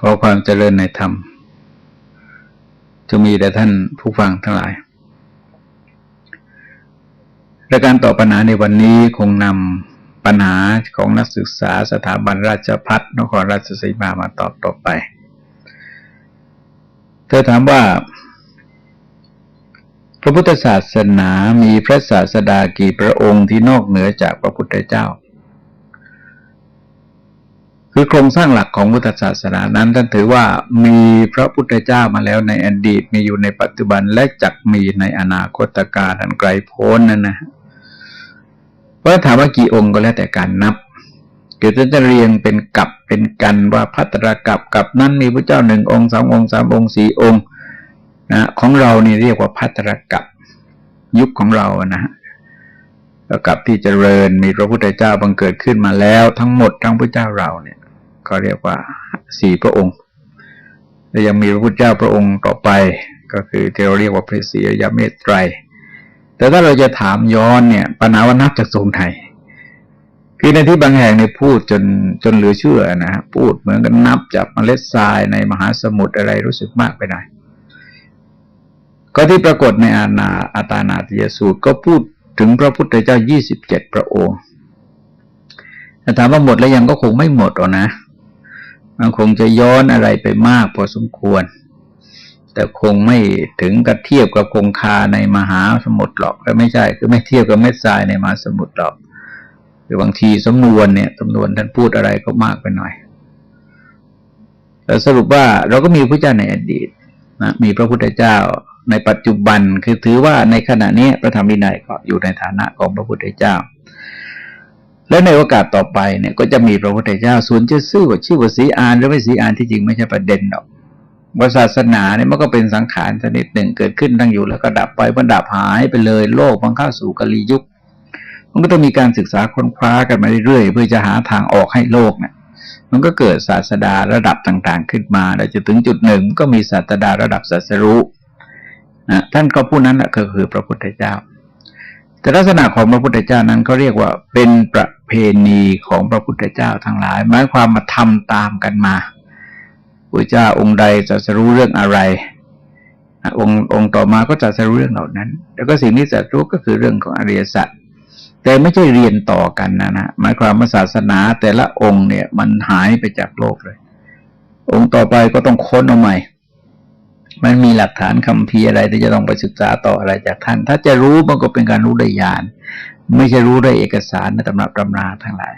ขอความเจริญในธรรมจะมีแต่ท่านผู้ฟังทั้งหลายรายการตอบปัญหาในวันนี้คงนำปัญหาของนักศึกษาสถาบันราชพัฒนครราชสีมามาตอบต่อไป เธอถามว่า พระพุทธศาสนามีพระศาสดากี่พระองค์ที่นอกเหนือจากพระพุทธเจ้า คือโครงสร้างหลักของพุทธศาสนานั้นท่านถือว่ามีพระพุทธเจ้ามาแล้วในอดีตมีอยู่ในปัจจุบันและจักมีในอนาคตการอันไกลโพ้นนั่นนะเพราะถามว่ากี่องค์ก็แล้วแต่การนับเกิดจะเรียงเป็นกับเป็นกันว่าพัตรกับกับนั้นมีพระเจ้าหนึ่งองค์สององค์สามองค์สี่องค์นะของเรานี่เรียกว่าพัตรกับยุคของเรานะกับที่เจริญมีพระพุทธเจ้าบังเกิดขึ้นมาแล้วทั้งหมดทั้งพระเจ้าเราเนี่ย ก็เรียกว่าสี่พระองค์และยังมีพระพุทธเจ้าพระองค์ต่อไป ก็คือที่เราเรียกว่าพระศรีอริยเมตไตร แต่ถ้าเราจะถามย้อนเนี่ยปัญหาว่านับจากทรงไหนคือในที่บางแห่งในพูดจนจนเหลือเชื่อนะฮะพูดเหมือนกันนับจากเมล็ดทรายในมหาสมุทรอะไรรู้สึกมากไปหน่อยก็ที่ปรากฏในอาณาอาตานาติยสูตรก็พูดถึงพระพุทธเจ้ายี่สิบเจ็ดพระองค์ถามว่าหมดแล้วยังก็คงไม่หมดหรอกนะ มันคงจะย้อนอะไรไปมากพอสมควร แต่คงไม่ถึงกับเทียบกับคงคาในมหาสมุทรหรอกก็ไม่ใช่ คือไม่เทียบกับเม็ดทรายในมหาสมุทรหรอกคือบางทีสำนวนเนี่ยสำนวนท่านพูดอะไรก็มากไปหน่อยแต่สรุปว่าเราก็มีพระเจ้าในอดีตนะมีพระพุทธเจ้าในปัจจุบันคือถือว่าในขณะนี้พระธรรมวินัยก็อยู่ในฐานะของพระพุทธเจ้า แล้วในโอกาสต่อไปเนี่ยก็จะมีพระพุทธเจ้าส่วนจะซื่อว่าชื่อว่าสีอานหรือไม่สีอานที่จริงไม่ใช่ประเด็นหรอกว่าศาสนาเนี่ยมันก็เป็นสังขารชนิดหนึ่งเกิดขึ้นตั้งอยู่แล้วก็ดับไปมันดับหายไปเลยโลกมันเข้าสู่กลียุค มันก็ต้องมีการศึกษาค้นคว้ากันมาเรื่อยๆเพื่อจะหาทางออกให้โลกเนี่ยมันก็เกิดศาสดาระดับต่างๆ ขึ้นมาแล้วจะถึงจุดหนึ่งก็มีศาสดาระดับศาสรู้นะท่านก็ผู้นั้นแหะก็คือพระพุทธเจ้า แต่ลักษณะของพระพุทธเจ้านั้นเขาเรียกว่าเป็นประ เพณีของพระพุทธเจ้าทั้งหลาย หมายความมาทำตามกันมาพระเจ้าองค์ใดจะจะรู้เรื่องอะไร องค์องค์ต่อมาก็จะจะรู้เรื่องเหล่านั้น แล้วก็สิ่งที่จะรู้ก็คือเรื่องของอริยสัจแต่ไม่ใช่เรียนต่อกันนะนะหมายความว่าศาสนาแต่ละองค์เนี่ย มันหายไปจากโลกเลย องค์ต่อไปก็ต้องค้นเอาใหม่ มันมีหลักฐานคำพีอะไรที่จะต้องไปศึกษาต่ออะไรจากท่าน ถ้าจะรู้มันก็เป็นการรู้ได้ยาน ไม่ใช่รู้ได้เอกสารในตำรับตำราทั้งหลาย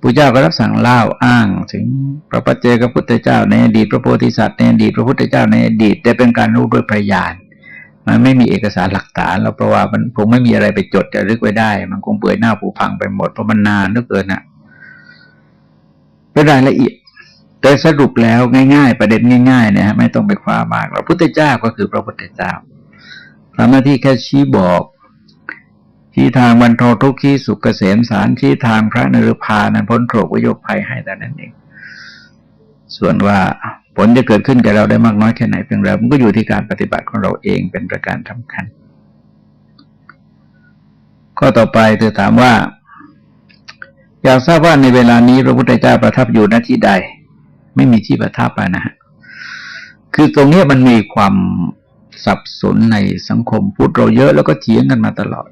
พระเจ้าก็รับสั่งเล่าอ้างถึงพระปัจเจกพุทธเจ้าในอดีตพระโพธิสัตว์ในอดีตพระพุทธเจ้าในอดีตแต่เป็นการรู้ด้วยประยาน มันไม่มีเอกสารหลักฐานแล้วเพราะว่ามันคงไม่มีอะไรไปจดจะรึกไว้ได้ มันคงเปื่อยหน้าผูพังไปหมดเพราะมันนานเหลือเกินอะเป็นรายละเอียด แต่สรุปแล้วง่าย ๆ ประเด็นง่ายๆนะฮะไม่ต้องไปคว้ามากพระพุทธเจ้าก็คือพระพุทธเจ้าทำหน้าที่แค่ชี้บอก ชี้ทางบรรเทาทุกข์ชี้สุขเกษมสารชี้ทางพระนรพานั้นพ้นโรควิโยคภัยให้แต่นั้นเอง ส่วนว่าผลจะเกิดขึ้นกับเราได้มากน้อยแค่ไหนเพียงไรมันก็อยู่ที่การปฏิบัติของเราเองเป็นประการสาคัญข้อต่อไปเธอถามว่า อยากทราบว่าในเวลานี้พระพุทธเจ้าประทับอยู่ณที่ใด ไม่มีที่ประทับนะฮะคือตรงนี้มันมีความสับสนในสังคมพูดเราเยอะแล้วก็เถียงกันมาตลอด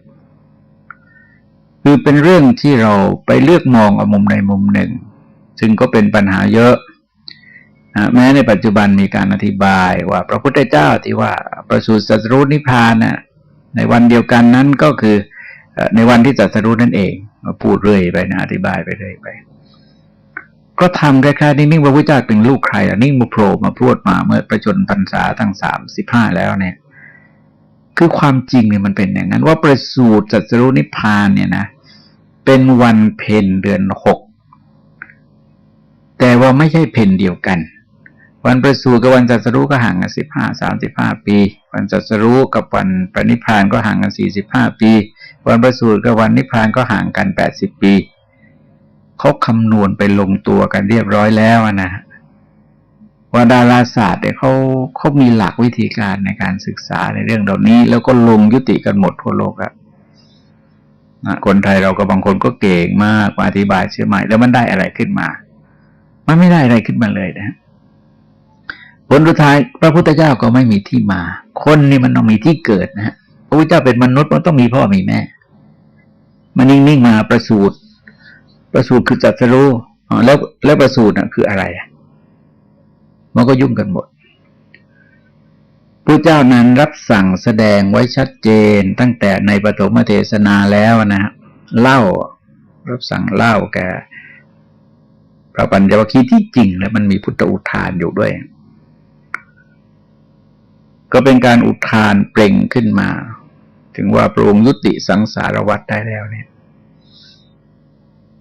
คือเป็นเรื่องที่เราไปเลือกมองเอามุมในมุมหนึ่ง ซึ่งก็เป็นปัญหาเยอะนะแม้ในปัจจุบันมีการอธิบายว่าพระพุทธเจ้าที่ว่าประสูติสัตรุนิพพานนะ่ะในวันเดียวกันนั้นก็คือในวันที่จัตรุนั่นเองมาพูดเรื่อยไปนะอธิบายไปเรื่อยไป ก็ทำคล้ายๆนิ่งๆพระพุทธเจ้าเป็นลูกใครอะนิ่งมาโผล่มาพูดมาเมื่อประชนพรรษาทั้งสามสิบห้าแล้วเนี่ย คือความจริงเนี่ยมันเป็นอย่างนั้น ว่าประสูติจัตรุนิพพานเนี่ยนะเป็นวันเพ็ญเดือนหก แต่ว่าไม่ใช่เพ็ญเดียวกัน วันประสูติกับวันจัตรุก็ห่างกันสิบห้าสามสิบห้าปี วันจัตรุกับวันปณิพานก็ห่างกันสี่สิบห้าปี วันประสูติกับวันนิพพานก็ห่างกันแปดสิบปีเขาคำนวณไปลงตัวกันเรียบร้อยแล้วนะว่าดาราศาสตร์เนี่ยเขาเขามีหลักวิธีการในการศึกษาในเรื่องเหล่านี้ แล้วก็ลงยุติกันหมดทั่วโลกอะ นะคนไทยเราก็บางคนก็เก่งมากอธิบายเชื่อใหม่ แล้วมันได้อะไรขึ้นมา มันไม่ได้อะไรขึ้นมาเลยนะผลสุดท้ายพระพุทธเจ้าก็ไม่มีที่มา คนนี่มันต้องมีที่เกิดนะฮะพระพุทธเจ้าเป็นมนุษย์มันต้องมีพ่อมีแม่ มันนิ่งๆมาประสูตรประสูตรคือจัตสรู้แล้วแล้วประสูตรน่ะคืออะไรมันก็ยุ่งกันหมด พระเจ้านั้นรับสั่งแสดงไว้ชัดเจนตั้งแต่ในปฐมเทศนาแล้วนะเล่ารับสั่งเล่าแกพระปัญญวคีที่จริงแล้วมันมีพุทธอุทานอยู่ด้วย ก็เป็นการอุทานเปล่งขึ้นมา ถึงว่าพระองค์ยุติสังสารวัฏได้แล้วเนี่ย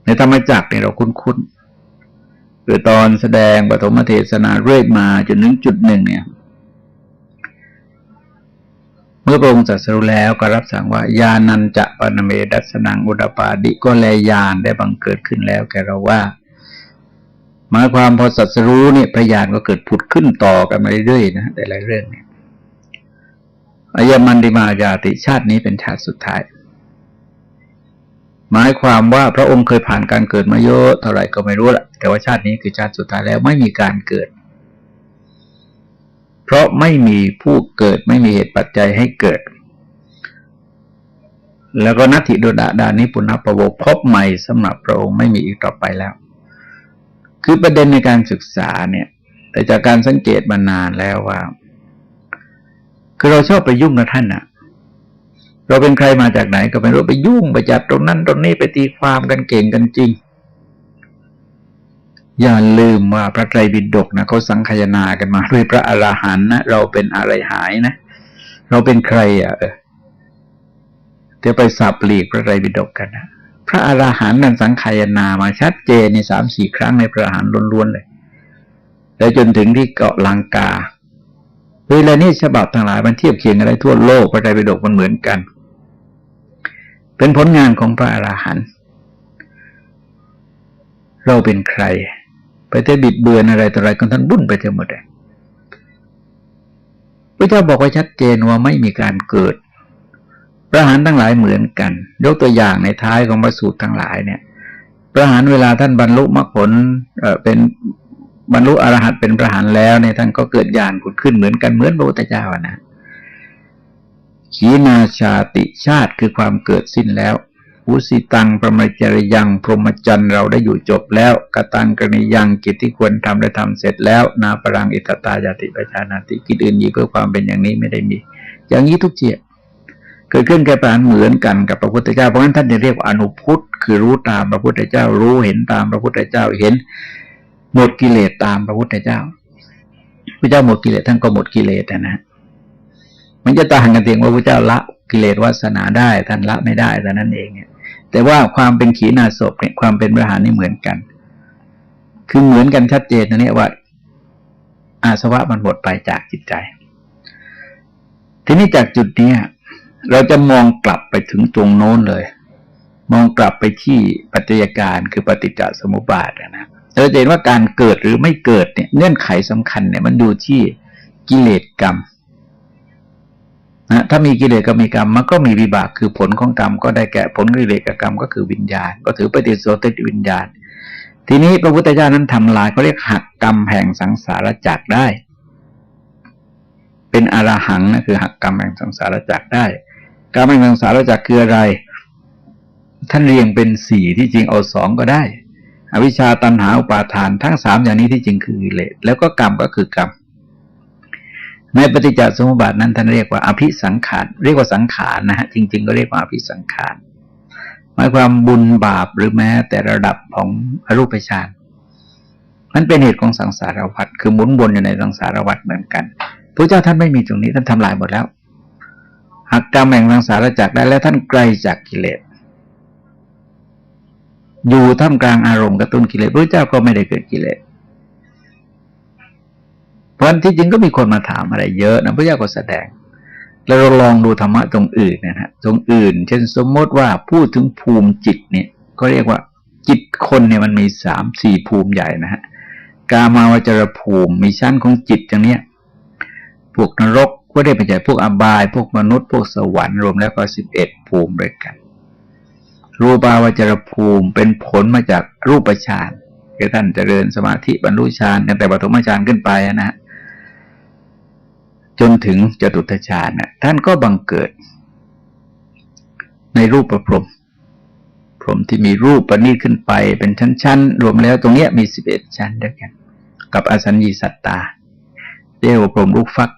ในธรรมจักรเนี่ยเราคุ้นๆคือตอนแสดงปฐมเทศนาเรื่อยมาจนถึงจุดหนึ่งเนี่ย มื่อพระองค์จัสรุแล้วก็รับสั่งว่ายานันจะปนเมดัสนังอุดปาดิก็แลยานได้บังเกิดขึ้นแล้วแกเราว่า หมายความพอสัตรู้เนี่ยพระญาณก็เกิดผุดขึ้นต่อกันมาเรื่อยๆนะแต่ละเรื่องเนี่ยอายมันดิมายาติชาตินี้เป็นชาติสุดท้าย หมายความว่าพระองค์เคยผ่านการเกิดมาเยอะเท่าไหร่ก็ไม่รู้ละแต่ว่าชาตินี้คือชาติสุดท้ายแล้วไม่มีการเกิด เพราะไม่มีผู้เกิดไม่มีเหตุปัจจัยให้เกิด แล้วก็นัตถิโดดาดานิปุณปโวพบใหม่สำหรับพระองค์ไม่มีอีกต่อไปแล้ว คือประเด็นในการศึกษาเนี่ย แต่จากการสังเกตมานานแล้วว่า คือเราชอบไปยุ่งกับท่านอะเราเป็นใครมาจากไหนก็ไม่รู้ไปยุ่งไปจับตรงนั้นตรงนี้ไปตีความกันเก่งกันจริง อย่าลืมว่าพระไตรปิฎกนะเขาสังคายนากันมาด้วยพระอราหันต์นะเราเป็นอะไรหายนะ เราเป็นใครอะเดี๋ยวไปสับปลีกพระไตรปิฎกกันนะพระอราหันต์นั้นสังคายนามาชัดเจนในสามสี่ครั้งในพระอรหันต์ล้วนๆเลย แล้วจนถึงที่เกาะลังกา เวลานี้ฉบับทั้งหลายมันเทียบเคียงอะไรทั่วโลกพระไตรปิฎกมันเหมือนกัน เป็นผลงานของพระอราหันต์เราเป็นใคร ไปแต่บิดเบือนอะไรต่ออะไรกันท่านบุ่นไปเต็มหมดเลยพระเจ้าบอกไว้ชัดเจนว่าไม่มีการเกิดพระหารทั้งหลายเหมือนกัน ยกตัวอย่างในท้ายของพระสูตรทั้งหลายเนี่ยพระหารเวลาท่านบรรลุมรรคผลเออเป็นบรรลุอรหัตเป็นพระหารแล้วเนี่ยท่านก็เกิดญาณขุดขึ้นเหมือนกันเหมือนพระพุทธเจ้านะขีนาชาติชาติคือความเกิดสิ้นแล้ว อุสิตังประมจริยัง พรหมจรรย์เราได้อยู่จบแล้วกตังกรณียังกิจที่ควรทำได้ทำเสร็จแล้ว นาปรังอิตตายาติประชานาติกิจอื่นยีเพื่อความเป็นอย่างนี้ไม่ได้มี อย่างนี้ทุกเจียเกิดขึ้นแก่ปานเหมือนกันกับพระพุทธเจ้าเพราะฉะนั้นท่านจะเรียกว่าอนุพุทธคือรู้ตามพระพุทธเจ้ารู้เห็นตามพระพุทธเจ้าเห็น หมดกิเลสตามพระพุทธเจ้า พระเจ้าหมดกิเลสท่านก็หมดกิเลสนะมันจะต่างกันเพียงว่าพระเจ้าละ กิเลสวาสนาได้ท่านละไม่ได้แต่นั้นเองเนี่ย แต่ว่าความเป็นขีณาศพเนี่ยความเป็นพระหารนี่เหมือนกัน คือเหมือนกันชัดเจนนะเนี่ยว่า อาสวะมันหมดไปจากจิตใจ ทีนี้จากจุดนี้เราจะมองกลับไปถึงตรงโน้นเลย มองกลับไปที่ปัจจัยการคือปฏิจจสมุปบาทนะเราจะเห็นว่าการเกิดหรือไม่เกิดเนี่ยเงื่อนไขสำคัญเนี่ยมันดูที่กิเลสกรรม นะถ้ามีกิเลสก็มีกรรมมันก็มีวิบากคือผลของกรรมก็ได้แก่ผลกิเลสกับกรรมก็คือวิญญาณ ก็ถือปฏิโสติวิญญาณ ทีนี้พระพุทธเจ้านั้นทำลายเขาเรียกหักกรรมแห่งสังสารจักรได้ เป็นอรหังนะคือหักกรรมแห่งสังสารจักรได้กรรมแห่งสังสารจักรคืออะไร ท่านเรียงเป็นสี่ที่จริงเอาสองก็ได้ อวิชชาตันหาอุปาทานทั้งสามอย่างนี้ที่จริงคือกิเลสแล้วก็กรรมก็คือกรรม ในปฏิจจสมุปบาทนั้นท่านเรียกว่าอภิสังขารเรียกว่าสังขารนะฮะจริง ๆ ก็เรียกว่าอภิสังขารหมายความบุญบาปหรือแม้แต่ระดับของอรูปฌานมันเป็นเหตุของสังสารวัฏคือหมุนวนอยู่ในสังสารวัฏเหมือนกันพระเจ้าท่านไม่มีตรงนี้ท่านทำลายหมดแล้วหักกรรมแห่งสังสารจักได้แล้วท่านไกลจากกิเลสอยู่ท่ามกลางอารมณ์กระตุ้นกิเลสพระเจ้าก็ไม่ได้เกิดกิเลส ราะที่จริงก็มีคนมาถามอะไรเยอะนะพระเจ้าก็แสดง แล้วเราลองดูธรรมะตรงอื่นนะฮะตรงอื่น เช่นสมมติว่าพูดถึงภูมิจิตเนี่ยก็เรียกว่าจิตคนเนี่ยมันมีสามสี่ภูมิใหญ่นะฮะกามาวจรภูมิมีชั้นของจิตอย่างเนี้ยพวกนรกก็ได้ไปจพวกอบาย พวกมนุษย์ พวกสวรรค์รวมแล้วก็สิบเอ็ดภูมิด้วยกัน รูปาวจรภูมิเป็นผลมาจากรูปฌานคือท่านเจริญสมาธิบรรลุฌานตั้งแต่ปฐมฌานขึ้นไปนะฮะ จนถึงจตุตฌานเนี่ยท่านก็บังเกิด ในรูปประพรมพรมที่มีรูปประณีตขึ้นไปเป็นชั้นๆ รวมแล้วตรงเนี้ยมีสิบเอ็ดชั้นด้วยกัน กับอสัญญีสัตตาเรียกว่าพรมลูกฟัก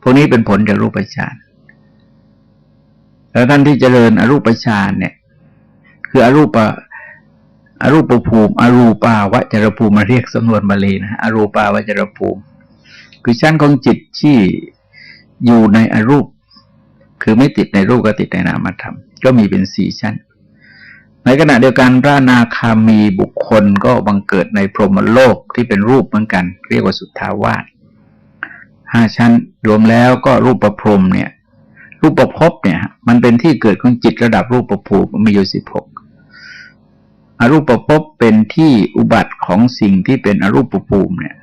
พวกนี้เป็นผลจากรูปฌานแล้วท่านที่เจริญอรูปฌานเนี่ย คืออรูปอรูปภูมิ อรูปาวจรภูมิมาเรียกสำนวนบาลีนะอรูปาวจรภูมิ คือชั้นของจิตที่อยู่ในอรูป คือไม่ติดในรูปก็ติดในนามธรรม ก็มีเป็นสี่ชั้น ในขณะเดียวกันพระนาคามีบุคคลก็บังเกิดในพรหมโลกที่เป็นรูปเหมือนกัน เรียกว่าสุทธาวาสห้าชั้นรวมแล้วก็รูปประพรมเนี่ย รูปประพบเนี่ย มันเป็นที่เกิดของจิตระดับรูปประภูมิมีอยู่สิบหกอรูปประพบเป็นที่อุบัติของสิ่งที่เป็นอรูปประภูมิเนี่ย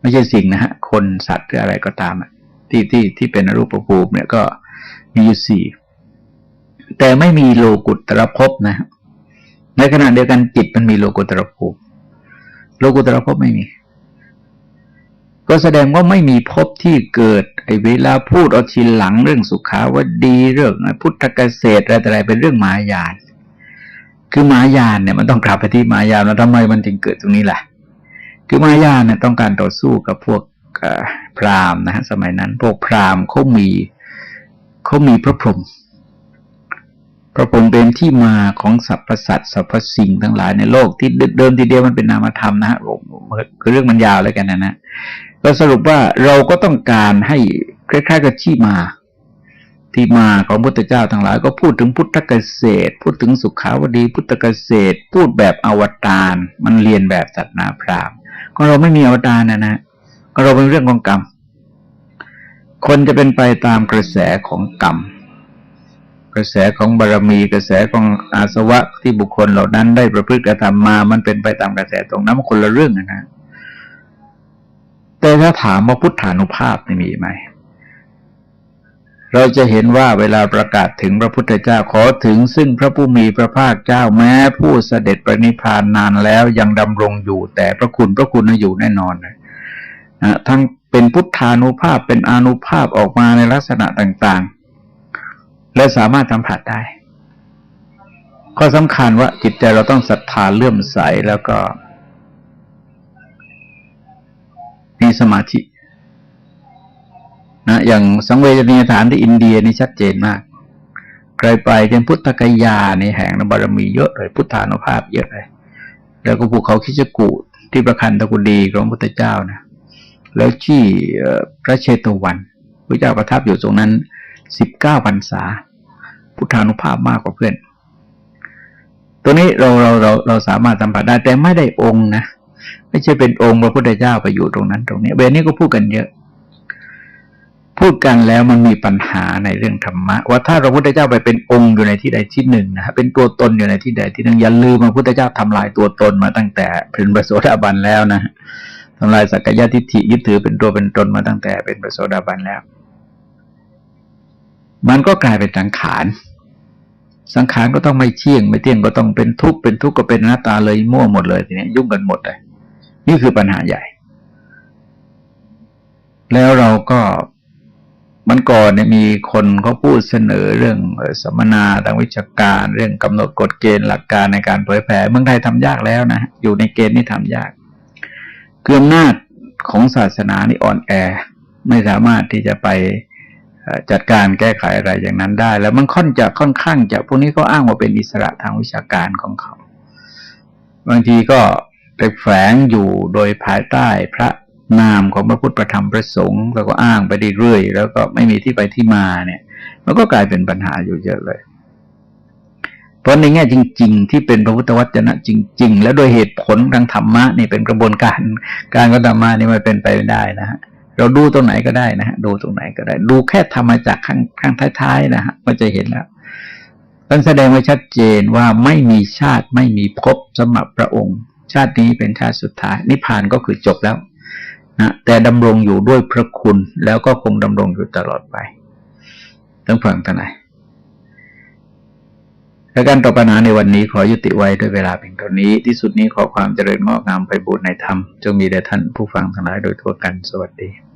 ไม่ใช่สิ่งนะฮะ คนสัตว์หรืออะไรก็ตามอะที่ที่ที่เป็นอรูปภูมิเนี่ยก็มีอยู่สี่แต่ไม่มีโลกุตระภพนะ ในขณะเดียวกันจิตมันมีโลกุตระภพโลกุตระภพไม่มี ก็แสดงว่าไม่มีภพที่เกิด ไอ้เวลาพูดเอาทีหลังเรื่องสุขาวดีเรื่องพุทธเกษตรอะไรแต่อะไรเป็นเรื่องมายานคือมายานเนี่ยมันต้องกลับไปที่มายานแล้วทำไมมันจึงเกิดตรงนี้ล่ะ คือมายาเนี่ยต้องการต่อสู้กับพวกพราหมณ์นะฮะสมัยนั้น พวกพราหมณ์เขามีเขามีพระพรหมพระพรหมเป็นที่มาของสรรพสัตว์สรรพสิ่งทั้งหลายในโลกที่เดิมทีเดียวมันเป็นนามธรรมนะฮะคือเรื่องมันยาวเลยกันนะนะก็สรุปว่าเราก็ต้องการให้คล้ายๆกับที่มา ที่มาของพุทธเจ้าทั้งหลาย ก็พูดถึงพุทธเกษตร พูดถึงสุขาวดี พุทธเกษตร พูดแบบอวตารมันเรียนแบบสัตนาพราห ของเราไม่มีอวตารนะนะก็เราเป็นเรื่องของกรรม คนจะเป็นไปตามกระแสของกรรม กระแสของบารมี กระแสของอาสวะที่บุคคลเหล่านั้นได้ประพฤติกระทำมา มันเป็นไปตามกระแสตรงนั้นคนละเรื่องนะแต่ถ้าถามว่าพุทธานุภาพมีไหม เราจะเห็นว่าเวลาประกาศถึงพระพุทธเจ้าขอถึงซึ่งพระผู้มีพระภาคเจ้าแม้ผู้เสด็จประนิพานนานแล้วยังดำรงอยู่ แต่พระคุณพระคุณอยู่แน่นอนนะทั้งเป็นพุทธานุภาพเป็นอนุภาพออกมาในลักษณะต่างๆ และสามารถสัมผัสได้ข้อสำคัญว่าจิตใจเราต้องศรัทธาเลื่อมใสแล้วก็มีสมาธิ อย่างสังเวชนียฐานที่อินเดียนี่ชัดเจนมากใครไปเป็นพุทธกยาในแห่งนบารมีเยอะเลยพุทธานุภาพเยอะเลย แล้วก็ภูเขาคิจกูที่ประคันตะกุดีของพุทธเจ้านะแล้วที่พระเชตวันพระเจ้าประทับอยู่ตรงนั้นสิบเก้าพรรษา พุทธานุภาพมากกว่าเพื่อน ตัวนี้เราเราเราเราสามารถสัมผัสได้แต่ไม่ได้องค์นะไม่ใช่เป็นองค์พระพุทธเจ้าไปอยู่ตรงนั้นตรงนี้เบนนี้ก็พูดกันเยอะ พูดกันแล้วมันมีปัญหาในเรื่องธรรมะ ว่าถ้าพระพุทธเจ้าไปเป็นองค์อยู่ในที่ใดที่หนึ่งนะฮะเป็นตัวตนอยู่ในที่ใดที่หนึ่งอย่าลืมพระพุทธเจ้าทำลายตัวตนมาตั้งแต่เป็นพระโสดาบันแล้วนะทำลายสักยะทิฏฐิยึดถือเป็นตัวเป็นตนมาตั้งแต่เป็นพระโสดาบันแล้ว มันก็กลายเป็นสังขารสังขารก็ต้องไม่เที่ยง ไม่เที่ยงก็ต้องเป็นทุกข์เป็นทุกข์ก็เป็นหน้าตาเลยมั่วหมดเลยทีนี้ยุ่งกันหมดเลยนี่คือปัญหาใหญ่ แล้วเราก็ มันก่อนเนี่ยมีคนเขาพูดเสนอเรื่องสัมมนาทางวิชาการ เรื่องกำหนดกฎเกณฑ์หลักการในการเผยแผ่เมืองไทยทำยากแล้วนะอยู่ในเกณฑ์นี่ทำยากเกือมนาจของศาสนานี่อ่อนแอ ไม่สามารถที่จะไปจัดการแก้ไขอะไรอย่างนั้นได้ แล้วมันค่อนจะค่อนข้างจะพวกนี้ก็อ้างว่าเป็นอิสระทางวิชาการของเขา บางทีก็ไปแฝงอยู่โดยภายใต้พระ นามของพระพุทธธรรมพระสงฆ์แล้วก็อ้างไปเรื่อยๆแล้วก็ไม่มีที่ไปที่มาเนี่ย มันก็กลายเป็นปัญหาอยู่เยอะเลย เพราะในแง่จริง ๆ ที่เป็นพระพุทธวจนะจริง ๆ แล้วโดยเหตุผลทางธรรมะนี่เป็นกระบวนการ การกระทำมานี่มันเป็นไปไม่ได้นะฮะเราดูตรงไหนก็ได้นะฮะดูตรงไหนก็ได้ ดูแค่ธรรมจากข้างข้างท้ายๆนะฮะก็จะเห็นแล้วท่านแสดงไว้ชัดเจนว่าไม่มีชาติไม่มีภพสำหรับพระองค์ ชาตินี้เป็นชาติสุดท้ายนิพพานก็คือจบแล้ว นะแต่ดำรงอยู่ด้วยพระคุณแล้วก็คงดำรงอยู่ตลอดไปต้องฟังท่านไหนและการตอบปัญหาในวันนี้ขอยุติไว้ด้วยเวลาเพียงเท่านี้ ที่สุดนี้ขอความเจริญงอกงามไปบูรณนธรรม จงมีแด่ท่านผู้ฟังทั้งหลายโดยทั่วกันสวัสดี